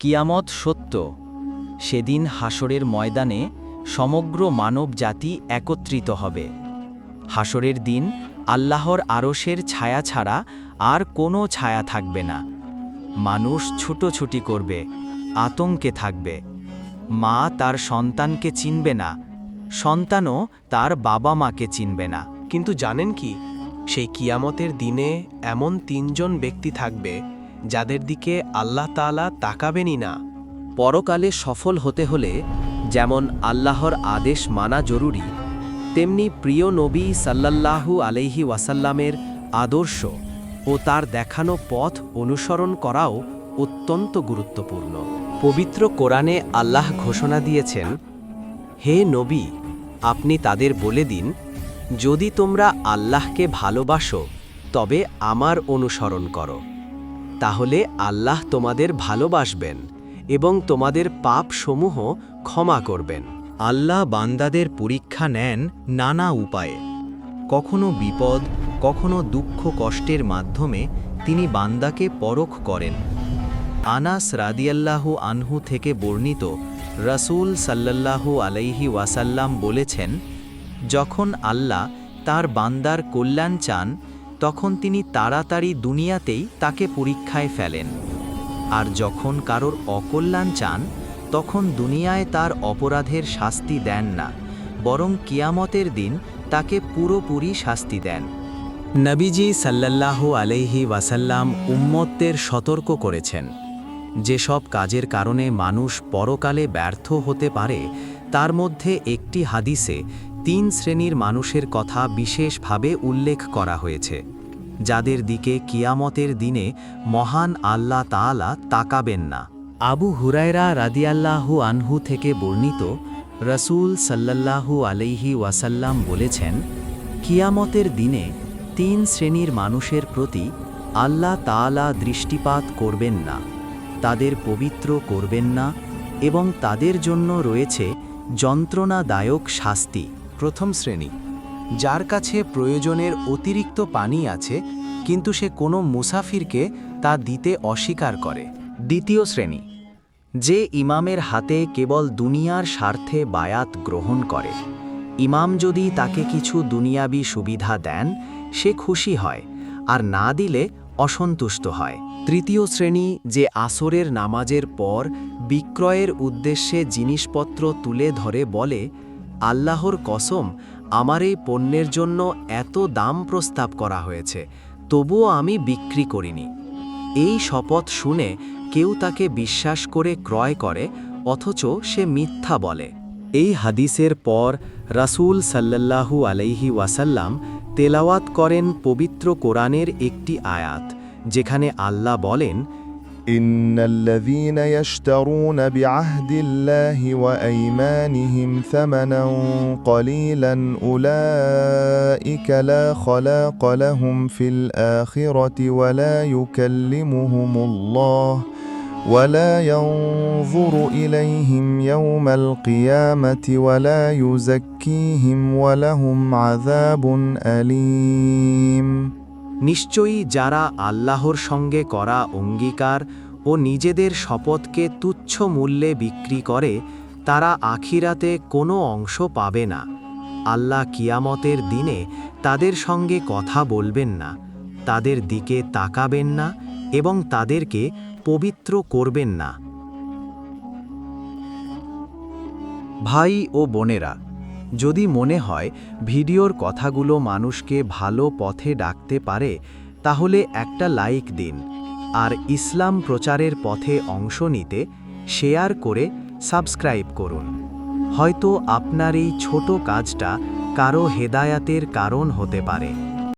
কিয়ামত সত্য। সেদিন হাসরের ময়দানে সমগ্র মানব জাতি একত্রিত হবে। হাসরের দিন আল্লাহর আরশের ছায়া ছাড়া আর কোনো ছায়া থাকবে না। মানুষ ছুটোছুটি করবে, আতঙ্কে থাকবে। মা তার সন্তানকে চিনবে না, সন্তানও তার বাবা মাকে চিনবে না। কিন্তু জানেন কি? সেই কিয়ামতের দিনে এমন তিনজন ব্যক্তি থাকবে যাদের দিকে আল্লাহ তাআলা তাকাবেনই না। পরকালে সফল হতে হলে যেমন আল্লাহর আদেশ মানা জরুরি, তেমনি প্রিয় নবী সাল্লাল্লাহু আলাইহি ওয়াসাল্লামের আদর্শ ও তার দেখানো পথ অনুসরণ করাও অত্যন্ত গুরুত্বপূর্ণ। পবিত্র কোরআনে আল্লাহ ঘোষণা দিয়েছেন, হে নবী, আপনি তাদের বলে দিন, যদি তোমরা আল্লাহকে ভালোবাসো, তবে আমার অনুসরণ করো। তাহলে আল্লাহ তোমাদের ভালোবাসবেন এবং তোমাদের পাপসমূহ ক্ষমা করবেন। আল্লাহ বান্দাদের পরীক্ষা নেন নানা উপায়ে। কখনো বিপদ, কখনো দুঃখ কষ্টের মাধ্যমে তিনি বান্দাকে পরখ করেন। আনাস রাদিয়াল্লাহু আনহু থেকে বর্ণিত রাসূল সাল্লাল্লাহু আলাইহি ওয়াসাল্লাম বলেছেন, যখন আল্লাহ তার বান্দার কল্যাণ চান তখন তিনি তাড়াতাড়ি দুনিয়াতেই তাকে পরীক্ষায় ফেলেন। আর যখন কারোর অকল্যাণ চান, তখন দুনিয়ায় তার অপরাধের শাস্তি দেন না, বরং কিয়ামতের দিন তাকে পুরোপুরি শাস্তি দেন। নবীজি সাল্লাল্লাহু আলাইহি ওয়াসাল্লাম উম্মতদের সতর্ক করেছেন। যেসব কাজের কারণে মানুষ পরকালে ব্যর্থ হতে পারে, তার মধ্যে একটি হাদিসে তিন শ্রেণির মানুষের কথা বিশেষভাবে উল্লেখ করা হয়েছে, যাদের দিকে কিয়ামতের দিনে মহান আল্লাহ তাআলা তাকাবেন না। আবু হুরায়রা রাদিয়াল্লাহু আনহু থেকে বর্ণিত রসূল সাল্লাল্লাহু আলাইহি ওয়াসাল্লাম বলেছেন, কিয়ামতের দিনে তিন শ্রেণির মানুষের প্রতি আল্লাহ তাআলা দৃষ্টিপাত করবেন না, তাদের পবিত্র করবেন না এবং তাদের জন্য রয়েছে যন্ত্রণাদায়ক শাস্তি। প্রথম শ্রেণি, যার কাছে প্রয়োজনের অতিরিক্ত পানি আছে, কিন্তু সে কোনো মুসাফিরকে তা দিতে অস্বীকার করে। দ্বিতীয় শ্রেণি, যে ইমামের হাতে কেবল দুনিয়ার স্বার্থে বায়াত গ্রহণ করে। ইমাম যদি তাকে কিছু দুনিয়াবি সুবিধা দেন, সে খুশি হয়, আর না দিলে অসন্তুষ্ট হয়। তৃতীয় শ্রেণি, যে আসরের নামাজের পর বিক্রয়ের উদ্দেশ্যে জিনিসপত্র তুলে ধরে বলে আল্লাহর কসম, আমার এই পণ্যের জন্য এত দাম প্রস্তাব করা হয়েছে, তবুও আমি বিক্রি করিনি। এই শপথ শুনে কেউ তাকে বিশ্বাস করে ক্রয় করে, অথচ সে মিথ্যা বলে। এই হাদিসের পর রাসূল সাল্লাল্লাহু আলাইহি ওয়াসাল্লাম তেলাওয়াত করেন পবিত্র কোরআনের একটি আয়াত, যেখানে আল্লাহ বলেন إن الذين يشترون بعهد الله وأيمانهم ثمنا قليلا أولئك لا خلاق لهم في الآخرة ولا يكلمهم الله ولا ينظر إليهم يوم القيامة ولا يزكيهم ولهم عذاب أليم নিশ্চয়ই যারা আল্লাহর সঙ্গে করা অঙ্গীকার ও নিজেদের শপথকে তুচ্ছ মূল্যে বিক্রি করে, তারা আখিরাতে কোনো অংশ পাবে না। আল্লাহ কিয়ামতের দিনে তাদের সঙ্গে কথা বলবেন না, তাদের দিকে তাকাবেন না এবং তাদেরকে পবিত্র করবেন না। ভাই ও বোনেরা যদি মনে হয় ভিডিওর কথাগুলো মানুষকে ভালো পথে ডাকতে পারে, তাহলে একটা লাইক দিন আর ইসলাম প্রচারের পথে অংশ নিতে শেয়ার করে সাবস্ক্রাইব করুন। হয়তো আপনার এই ছোট কাজটা কারও হেদায়াতের কারণ হতে পারে।